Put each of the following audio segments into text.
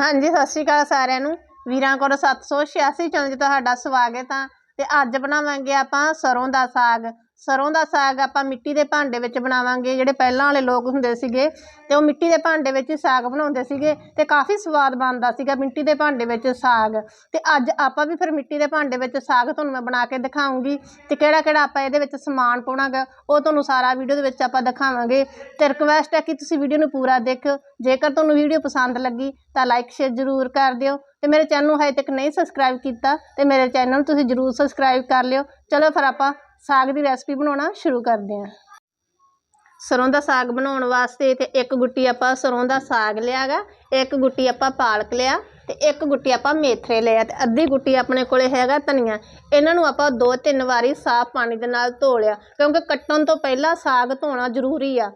ਹਾਂਜੀ, ਸਤਿ ਸ਼੍ਰੀ ਅਕਾਲ ਸਾਰਿਆਂ ਨੂੰ। ਵੀਰਾਂ ਕੋਲ 786 ਚੈਨਲ 'ਚ ਤੁਹਾਡਾ ਸਵਾਗਤ ਆ। ਤੇ ਅੱਜ ਬਣਾਵਾਂਗੇ ਆਪਾਂ ਸਰੋਂ ਦਾ ਸਾਗ। ਸਰੋਂ ਦਾ ਸਾਗ ਆਪਾਂ ਮਿੱਟੀ ਦੇ ਭਾਂਡੇ ਵਿੱਚ ਬਣਾਵਾਂਗੇ, ਜਿਹੜੇ ਪਹਿਲਾਂ ਵਾਲੇ ਲੋਕ ਹੁੰਦੇ ਸੀਗੇ ਅਤੇ ਉਹ ਮਿੱਟੀ ਦੇ ਭਾਂਡੇ ਵਿੱਚ ਹੀ ਸਾਗ ਬਣਾਉਂਦੇ ਸੀਗੇ ਅਤੇ ਕਾਫੀ ਸਵਾਦ ਬਣਦਾ ਸੀਗਾ ਮਿੱਟੀ ਦੇ ਭਾਂਡੇ ਵਿੱਚ ਸਾਗ। ਅਤੇ ਅੱਜ ਆਪਾਂ ਵੀ ਫਿਰ ਮਿੱਟੀ ਦੇ ਭਾਂਡੇ ਵਿੱਚ ਸਾਗ ਤੁਹਾਨੂੰ ਮੈਂ ਬਣਾ ਕੇ ਦਿਖਾਉਂਗੀ ਅਤੇ ਕਿਹੜਾ ਕਿਹੜਾ ਆਪਾਂ ਇਹਦੇ ਵਿੱਚ ਸਮਾਨ ਪਾਉਣਾ ਗਾ ਉਹ ਤੁਹਾਨੂੰ ਸਾਰਾ ਵੀਡੀਓ ਦੇ ਵਿੱਚ ਆਪਾਂ ਦਿਖਾਵਾਂਗੇ। ਅਤੇ ਰਿਕਵੈਸਟ ਹੈ ਕਿ ਤੁਸੀਂ ਵੀਡੀਓ ਨੂੰ ਪੂਰਾ ਦੇਖੋ ਜੇਕਰ ਤੁਹਾਨੂੰ ਵੀਡੀਓ ਪਸੰਦ ਲੱਗੀ ਤਾਂ ਲਾਈਕ ਸ਼ੇਅਰ ਜ਼ਰੂਰ ਕਰ ਦਿਓ। ਤੇ ਮੇਰੇ ਚੈਨਲ ਨੂੰ ਹਜੇ ਤੱਕ ਨਹੀਂ ਸਬਸਕ੍ਰਾਈਬ ਕੀਤਾ, ਤੇ ਮੇਰੇ ਚੈਨਲ ਨੂੰ ਤੁਸੀਂ ਜ਼ਰੂਰ ਸਬਸਕ੍ਰਾਈਬ ਕਰ ਲਿਓ। ਚਲੋ ਫਿਰ ਆਪਾਂ ਸਾਗ ਦੀ ਰੈਸਪੀ ਬਣਾਉਣਾ ਸ਼ੁਰੂ ਕਰਦੇ ਹਾਂ। ਸਰੋਂ ਦਾ ਸਾਗ ਬਣਾਉਣ ਵਾਸਤੇ ਤੇ ਇੱਕ ਗੁੱਟੀ ਆਪਾਂ ਸਰੋਂ ਦਾ ਸਾਗ ਲਿਆਗਾ, ਇੱਕ ਗੁੱਟੀ ਆਪਾਂ ਪਾਲਕ ਲਿਆ ਤੇ ਇੱਕ ਗੁੱਟੀ ਆਪਾਂ ਮੇਥਰੇ ਲਿਆ ਤੇ ਅੱਧੀ ਗੁੱਟੀ ਆਪਣੇ ਕੋਲੇ ਹੈਗਾ ਧਨੀਆ। ਇਹਨਾਂ ਨੂੰ ਆਪਾਂ ਦੋ ਤਿੰਨ ਵਾਰੀ ਸਾਫ਼ ਪਾਣੀ ਦੇ ਨਾਲ ਧੋ ਲਿਆ ਕਿਉਂਕਿ ਕੱਟਣ ਤੋਂ ਪਹਿਲਾਂ ਸਾਗ ਧੋਣਾ ਜ਼ਰੂਰੀ ਆ।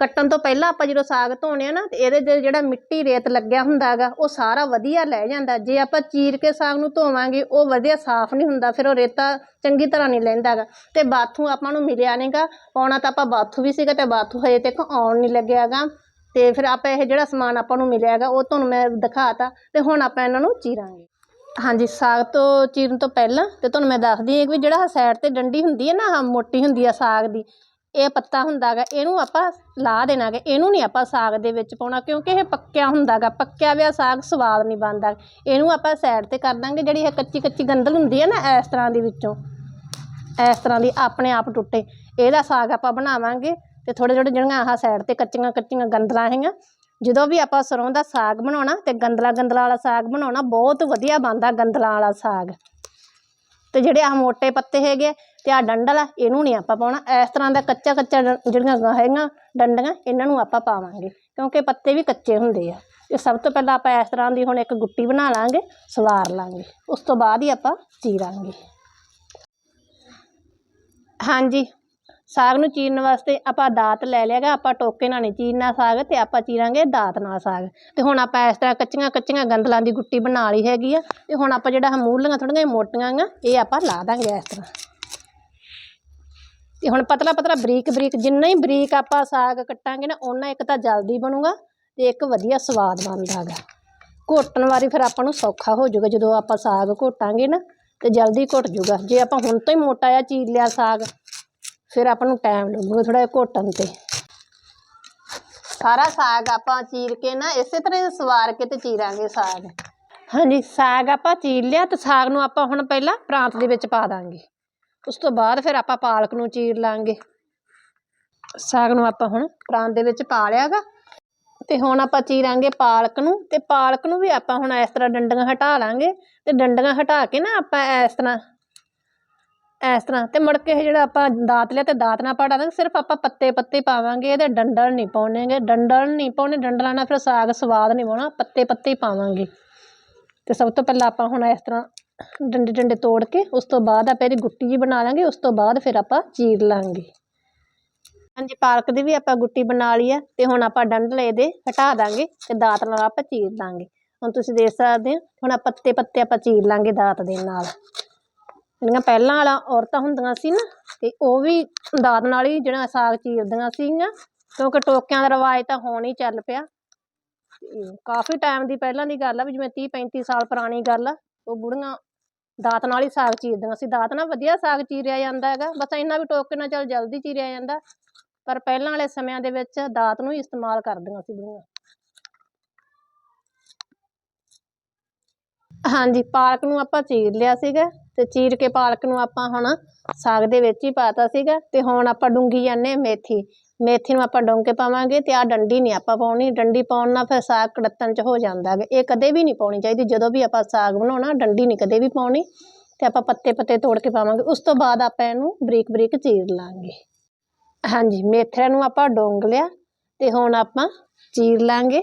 ਕੱਟਣ ਤੋਂ ਪਹਿਲਾਂ ਆਪਾਂ ਜਦੋਂ ਸਾਗ ਧੋਣੇ ਆ ਨਾ, ਤੇ ਇਹਦੇ 'ਚ ਜਿਹੜਾ ਮਿੱਟੀ ਰੇਤ ਲੱਗਿਆ ਹੁੰਦਾ ਹੈਗਾ ਉਹ ਸਾਰਾ ਵਧੀਆ ਲੈ ਜਾਂਦਾ। ਜੇ ਆਪਾਂ ਚੀਰ ਕੇ ਸਾਗ ਨੂੰ ਧੋਵਾਂਗੇ, ਉਹ ਵਧੀਆ ਸਾਫ਼ ਨਹੀਂ ਹੁੰਦਾ, ਫਿਰ ਉਹ ਰੇਤਾ ਚੰਗੀ ਤਰ੍ਹਾਂ ਨਹੀਂ ਲੈਂਦਾ ਹੈਗਾ ਤੇ ਬਾਥੂ ਆਪਾਂ ਨੂੰ ਮਿਲਿਆ ਨਹੀਂਗਾ, ਆਉਣਾ ਤਾਂ ਆਪਾਂ ਬਾਥੂ ਵੀ ਸੀਗਾ, ਤੇ ਬਾਥੂ ਹਜੇ ਤੱਕ ਆਉਣ ਨਹੀਂ ਲੱਗਿਆ ਹੈਗਾ ਤੇ ਫਿਰ ਆਪਾਂ ਇਹ ਜਿਹੜਾ ਸਮਾਨ ਆਪਾਂ ਨੂੰ ਮਿਲਿਆ ਹੈਗਾ ਉਹ ਤੁਹਾਨੂੰ ਮੈਂ ਦਿਖਾਤਾ, ਤੇ ਹੁਣ ਆਪਾਂ ਇਹਨਾਂ ਨੂੰ ਚੀਰਾਂਗੇ। ਹਾਂਜੀ, ਸਾਗ ਤੋਂ ਚੀਰਨ ਤੋਂ ਪਹਿਲਾਂ, ਤੇ ਤੁਹਾਨੂੰ ਮੈਂ ਦੱਸਦੀ ਹਾਂ ਕਿ ਵੀ ਜਿਹੜਾ ਸਾਈਡ ਤੇ ਡੰਡੀ ਹੁੰਦੀ ਹੈ ਨਾ, ਆਹ ਮੋਟੀ ਹੁੰਦੀ ਆ ਸਾਗ ਦੀ ਇਹ ਪੱਤਾ ਹੁੰਦਾ ਗਾ ਇਹਨੂੰ ਆਪਾਂ ਲਾ ਦੇਣਾ ਗਾ ਇਹਨੂੰ ਨਹੀਂ ਆਪਾਂ ਸਾਗ ਦੇ ਵਿੱਚ ਪਾਉਣਾ, ਕਿਉਂਕਿ ਇਹ ਪੱਕਿਆ ਹੁੰਦਾ ਗਾ ਪੱਕਿਆ ਹੋਇਆ ਸਾਗ ਸਵਾਦ ਨਹੀਂ ਬਣਦਾ। ਇਹਨੂੰ ਆਪਾਂ ਸਾਈਡ ਤੇ ਕਰ ਦਾਂਗੇ, ਜਿਹੜੀ ਇਹ ਕੱਚੀ ਕੱਚੀ ਗੰਦਲ ਹੁੰਦੀ ਹੈ ਨਾ, ਇਸ ਤਰ੍ਹਾਂ ਦੀ ਵਿੱਚੋਂ, ਇਸ ਤਰ੍ਹਾਂ ਦੀ ਆਪਣੇ ਆਪ ਟੁੱਟੇ, ਇਹਦਾ ਸਾਗ ਆਪਾਂ ਬਣਾਵਾਂਗੇ, ਤੇ ਥੋੜੇ ਥੋੜੇ ਜਿਹੜੀਆਂ ਆਹ ਸਾਈਡ ਤੇ ਕੱਚੀਆਂ ਕੱਚੀਆਂ ਗੰਦਲਾਂ ਹੈਗੀਆਂ, ਜਦੋਂ ਵੀ ਆਪਾਂ ਸਰੋਂ ਦਾ ਸਾਗ ਬਣਾਉਣਾ, ਤੇ ਗੰਦਲਾ ਗੰਦਲਾ ਵਾਲਾ ਸਾਗ ਬਣਾਉਣਾ, ਬਹੁਤ ਵਧੀਆ ਬਣਦਾ ਗੰਦਲਾਂ ਵਾਲਾ ਸਾਗ। ਤੇ ਜਿਹੜੇ ਆਹ ਮੋਟੇ ਪੱਤੇ ਹੈਗੇ ਤੇ ਆਹ ਡੰਡਲ ਆ, ਇਹਨੂੰ ਨਹੀਂ ਆਪਾਂ ਪਾਉਣਾ। ਇਸ ਤਰ੍ਹਾਂ ਦਾ ਕੱਚਾ ਕੱਚਾ ਡੰ- ਜਿਹੜੀਆਂ ਹੈਗੀਆਂ ਡੰਡੀਆਂ, ਇਹਨਾਂ ਨੂੰ ਆਪਾਂ ਪਾਵਾਂਗੇ। ਕਿਉਂਕਿ ਪੱਤੇ ਵੀ ਕੱਚੇ ਹੁੰਦੇ ਆ। ਇਹ ਸਭ ਤੋਂ ਪਹਿਲਾਂ ਆਪਾਂ ਇਸ ਤਰ੍ਹਾਂ ਦੀ ਹੁਣ ਇੱਕ ਗੁੱਟੀ ਬਣਾ ਲਾਂਗੇ, ਸਵਾਰ ਲਾਂਗੇ। ਉਸ ਤੋਂ ਬਾਅਦ ਹੀ ਆਪਾਂ ਚੀਰਾਂਗੇ। ਹਾਂਜੀ। ਸਾਗ ਨੂੰ ਚੀਰਨ ਵਾਸਤੇ ਆਪਾਂ ਦਾਤ ਲੈ ਲਿਆਗਾ ਆਪਾਂ ਟੋਕੇ ਨਾਲ ਨਹੀਂ ਚੀਰਨਾ ਸਾਗ, ਤੇ ਆਪਾਂ ਚੀਰਾਂਗੇ ਦਾਤ ਨਾਲ ਸਾਗ। ਤੇ ਹੁਣ ਆਪਾਂ ਇਸ ਤਰ੍ਹਾਂ ਕੱਚੀਆਂ ਕੱਚੀਆਂ ਗੰਦਲਾਂ ਦੀ ਗੁੱਟੀ ਬਣਾ ਲਈ ਹੈਗੀ ਆ। ਤੇ ਹੁਣ ਆਪਾਂ ਜਿਹੜਾ ਆਹ ਮੂਲੀਆਂ ਥੋੜ੍ਹੀਆਂ ਜਿਹੀਆਂ ਮੋਟੀਆਂ ਗਾ ਇਹ ਆਪਾਂ ਲਾ ਦਾਂਗੇ ਇਸ ਤਰ੍ਹਾਂ। ਤੇ ਹੁਣ ਪਤਲਾ ਪਤਲਾ ਬਰੀਕ ਬਰੀਕ, ਜਿੰਨਾ ਹੀ ਬਰੀਕ ਆਪਾਂ ਸਾਗ ਕੱਟਾਂਗੇ ਨਾ, ਓਨਾ ਇੱਕ ਤਾਂ ਜਲਦੀ ਬਣੂਗਾ ਤੇ ਇੱਕ ਵਧੀਆ ਸਵਾਦ ਬਣਦਾ ਗਾ ਘੋਟਣ ਵਾਰੀ ਫਿਰ ਆਪਾਂ ਨੂੰ ਸੌਖਾ ਹੋ ਜਾਊਗਾ, ਜਦੋਂ ਆਪਾਂ ਸਾਗ ਘੋਟਾਂਗੇ ਨਾ, ਤੇ ਜਲਦੀ ਘੁੱਟ ਜਾਊਗਾ। ਜੇ ਆਪਾਂ ਹੁਣ ਤੋਂ ਹੀ ਮੋਟਾ ਆ ਚੀਰ ਲਿਆ ਸਾਗ, ਫਿਰ ਆਪਾਂ ਨੂੰ ਟਾਈਮ ਲੱਗੂਗਾ ਥੋੜਾ ਜਿਹਾ ਘੋਟਣ ਤੇ। ਸਾਰਾ ਸਾਗ ਆਪਾਂ ਚੀਰ ਕੇ ਨਾ, ਇਸੇ ਤਰ੍ਹਾਂ ਸਵਾਰ ਕੇ ਤੇ ਚੀਰਾਂਗੇ ਸਾਗ। ਹਾਂਜੀ, ਸਾਗ ਆਪਾਂ ਚੀਰ ਲਿਆ ਤੇ ਸਾਗ ਨੂੰ ਆਪਾਂ ਹੁਣ ਪਹਿਲਾਂ ਪ੍ਰਾਂਤ ਦੇ ਵਿੱਚ ਪਾ ਦਾਂਗੇ। ਉਸ ਤੋਂ ਬਾਅਦ ਫਿਰ ਆਪਾਂ ਪਾਲਕ ਨੂੰ ਚੀਰ ਲਾਂਗੇ। ਸਾਗ ਨੂੰ ਆਪਾਂ ਹੁਣ ਪ੍ਰਾਂਤ ਦੇ ਵਿੱਚ ਪਾ ਲਿਆਗਾ। ਤੇ ਹੁਣ ਆਪਾਂ ਚੀਰਾਂਗੇ ਪਾਲਕ ਨੂੰ ਤੇ ਪਾਲਕ ਨੂੰ ਵੀ ਆਪਾਂ ਹੁਣ ਇਸ ਤਰ੍ਹਾਂ ਡੰਡੀਆਂ ਹਟਾ ਲਾਂਗੇ ਤੇ ਡੰਡੀਆਂ ਹਟਾ ਕੇ ਨਾ ਆਪਾਂ ਇਸ ਤਰ੍ਹਾਂ ਇਸ ਤਰ੍ਹਾਂ ਤੇ ਮੁੜ ਕੇ ਇਹ ਜਿਹੜਾ ਆਪਾਂ ਦਾਤ ਲਿਆ ਤੇ ਦਾਤ ਨਾਲ ਪਾੜਾ ਦਾਂਗੇ ਸਿਰਫ ਆਪਾਂ ਪੱਤੇ ਪੱਤੇ ਪਾਵਾਂਗੇ, ਇਹਦੇ ਡੰਡਲ ਨਹੀਂ ਪਾਉਣੇਗੇ ਡੰਡਲ ਨਹੀਂ ਪਾਉਣੇ, ਡੰਡਲਾਂ ਨਾਲ ਫਿਰ ਸਾਗ ਸਵਾਦ ਨਹੀਂ ਪਾਉਣਾ, ਪੱਤੇ ਪੱਤੇ ਪਾਵਾਂਗੇ। ਤੇ ਸਭ ਤੋਂ ਪਹਿਲਾਂ ਆਪਾਂ ਹੁਣ ਇਸ ਤਰ੍ਹਾਂ ਡੰਡੇ ਡੰਡੇ ਤੋੜ ਕੇ ਉਸ ਤੋਂ ਬਾਅਦ ਆਪਾਂ ਇਹਦੀ ਗੁੱਟੀ ਜੀ ਬਣਾ ਲਾਂਗੇ, ਉਸ ਤੋਂ ਬਾਅਦ ਫਿਰ ਆਪਾਂ ਚੀਰ ਲਾਂਗੇ। ਹਾਂਜੀ, ਪਾਲਕ ਦੀ ਵੀ ਆਪਾਂ ਗੁੱਟੀ ਬਣਾ ਲਈ ਆ ਤੇ ਹੁਣ ਆਪਾਂ ਡੰਡਲ ਇਹਦੇ ਹਟਾ ਦਾਂਗੇ ਤੇ ਦਾਤ ਨਾਲ ਆਪਾਂ ਚੀਰ ਦਾਂਗੇ ਹੁਣ ਤੁਸੀਂ ਦੇਖ ਸਕਦੇ ਹੋ, ਹੁਣ ਆਪਾਂ ਪੱਤੇ ਪੱਤੇ ਆਪਾਂ ਚੀਰ ਲਾਂਗੇ ਦਾਤ ਦੇ ਨਾਲ। ਜਿਹੜੀਆਂ ਪਹਿਲਾਂ ਵਾਲਾ ਔਰਤਾਂ ਹੁੰਦੀਆਂ ਸੀ ਨਾ, ਤੇ ਉਹ ਵੀ ਦਾਤ ਨਾਲ ਹੀ ਜਿਹੜਾ ਸਾਗ ਚੀਰਦੀਆਂ ਸੀਗੀਆਂ, ਕਿਉਂਕਿ ਟੋਕਿਆਂ ਦਾ ਰਿਵਾਜ ਤਾਂ ਹੁਣ ਹੀ ਚੱਲ ਪਿਆ। ਕਾਫੀ ਟਾਈਮ ਦੀ ਪਹਿਲਾਂ ਦੀ ਗੱਲ ਆ ਵੀ ਜਿਵੇਂ 30 35 ਸਾਲ ਪੁਰਾਣੀ ਗੱਲ ਆ, ਉਹ ਬੁੜੀਆਂ ਦਾਤ ਨਾਲ ਹੀ ਸਾਗ ਚੀਰਦੀਆਂ ਸੀ ਦਾਤ ਨਾਲ ਵਧੀਆ ਸਾਗ ਚੀਰਿਆ ਜਾਂਦਾ ਹੈਗਾ। ਬਸ ਇੰਨਾ ਵੀ ਟੋਕੇ ਨਾਲ ਚੱਲ ਜਲਦੀ ਚੀਰਿਆ ਜਾਂਦਾ। ਪਰ ਪਹਿਲਾਂ ਵਾਲੇ ਸਮਿਆਂ ਦੇ ਵਿੱਚ ਦਾਤ ਨੂੰ ਹੀ ਇਸਤੇਮਾਲ ਕਰਦੀਆਂ ਸੀ ਬੁੜੀਆਂ। ਹਾਂਜੀ, ਪਾਲਕ ਨੂੰ ਆਪਾਂ ਚੀਰ ਲਿਆ ਸੀਗਾ ਤੇ ਚੀਰ ਕੇ ਪਾਲਕ ਨੂੰ ਆਪਾਂ ਹੁਣ ਸਾਗ ਦੇ ਵਿੱਚ ਹੀ ਪਾਤਾ ਸੀਗਾ ਤੇ ਹੁਣ ਆਪਾਂ ਡੂੰਗੀ ਜਾਂਦੇ ਹਾਂ ਮੇਥੀ। ਮੇਥੀ ਨੂੰ ਆਪਾਂ ਡੋਂਕੇ ਪਾਵਾਂਗੇ ਤੇ ਆ ਡੰਡੀ ਨਹੀਂ ਆਪਾਂ ਪਾਉਣੀ, ਡੰਡੀ ਪਾਉਣ ਨਾਲ ਫਿਰ ਸਾਗ ਕੜੱਤਣ ਚ ਹੋ ਜਾਂਦਾ ਹੈਗਾ। ਇਹ ਕਦੇ ਵੀ ਨਹੀਂ ਪਾਉਣੀ ਚਾਹੀਦੀ, ਜਦੋਂ ਵੀ ਆਪਾਂ ਸਾਗ ਬਣਾਉਣਾ, ਡੰਡੀ ਨਹੀਂ ਕਦੇ ਵੀ ਪਾਉਣੀ ਤੇ ਆਪਾਂ ਪੱਤੇ ਪੱਤੇ ਤੋੜ ਕੇ ਪਾਵਾਂਗੇ। ਉਸ ਤੋਂ ਬਾਅਦ ਆਪਾਂ ਇਹਨੂੰ ਬਰੀਕ ਬਰੀਕ ਚੀਰ ਲਾਂਗੇ। ਹਾਂਜੀ ਮੇਥਰਿਆਂ ਨੂੰ ਆਪਾਂ ਡੋਂਗ ਲਿਆ ਤੇ ਹੁਣ ਆਪਾਂ ਚੀਰ ਲਾਂਗੇ।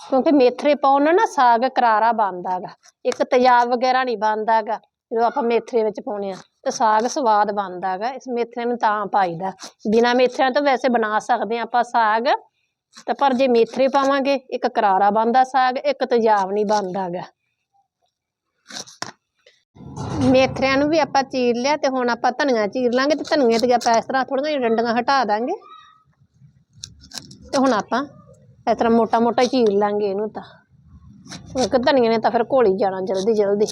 ਕਿਉਂਕਿ ਮੇਥਰੇ ਪਾਉਣ ਨਾਲ ਨਾ ਸਾਗ ਕਰਾਰਾ ਬਣਦਾ ਹੈਗਾ। ਇੱਕ ਤੇਜ਼ਾਬ ਵਗੈਰਾ ਨਹੀਂ ਬਣਦਾ ਹੈਗਾ, ਜਦੋਂ ਆਪਾਂ ਮੇਥਰੇ ਵਿੱਚ ਪਾਉਣੇ ਆ। ਤੇ ਸਾਗ ਸਵਾਦ ਬਣਦਾ ਹੈਗਾ, ਇਸ ਮੇਥਰੇ ਨੂੰ ਤਾਂ ਪਾਈਦਾ। ਬਿਨਾ ਮੇਥਰਿਆਂ ਤੋਂ ਵੈਸੇ ਬਣਾ ਸਕਦੇ ਹਾਂ ਆਪਾਂ ਸਾਗ, ਤੇ ਪਰ ਜੇ ਮੇਥਰੇ ਪਾਵਾਂਗੇ, ਇੱਕ ਕਰਾਰਾ ਬਣਦਾ ਸਾਗ, ਇੱਕ ਤੇਜ਼ਾਬ ਨਹੀਂ ਬਣਦਾ ਹੈਗਾ। ਮੇਥਰਿਆਂ ਨੂੰ ਵੀ ਆਪਾਂ ਚੀਰ ਲਿਆ ਤੇ ਹੁਣ ਆਪਾਂ ਧਨੀਆ ਚੀਰ ਲਾਂਗੇ ਤੇ ਧਨੀਏ ਤੇ ਆਪਾਂ ਇਸ ਤਰ੍ਹਾਂ ਥੋੜ੍ਹੀਆਂ ਜਿਹੀਆਂ ਡੰਡੀਆਂ ਹਟਾ ਦਾਂਗੇ। ਤੇ ਹੁਣ ਆਪਾਂ ਇਸ ਤਰ੍ਹਾਂ ਮੋਟਾ ਮੋਟਾ ਚੀਰ ਲਾਂਗੇ ਇਹਨੂੰ ਤਾਂ। ਕਿਉਂਕਿ ਧਨੀਏ ਨੇ ਤਾਂ ਫਿਰ ਘੋਲੀ ਜਾਣਾ ਜਲਦੀ ਜਲਦੀ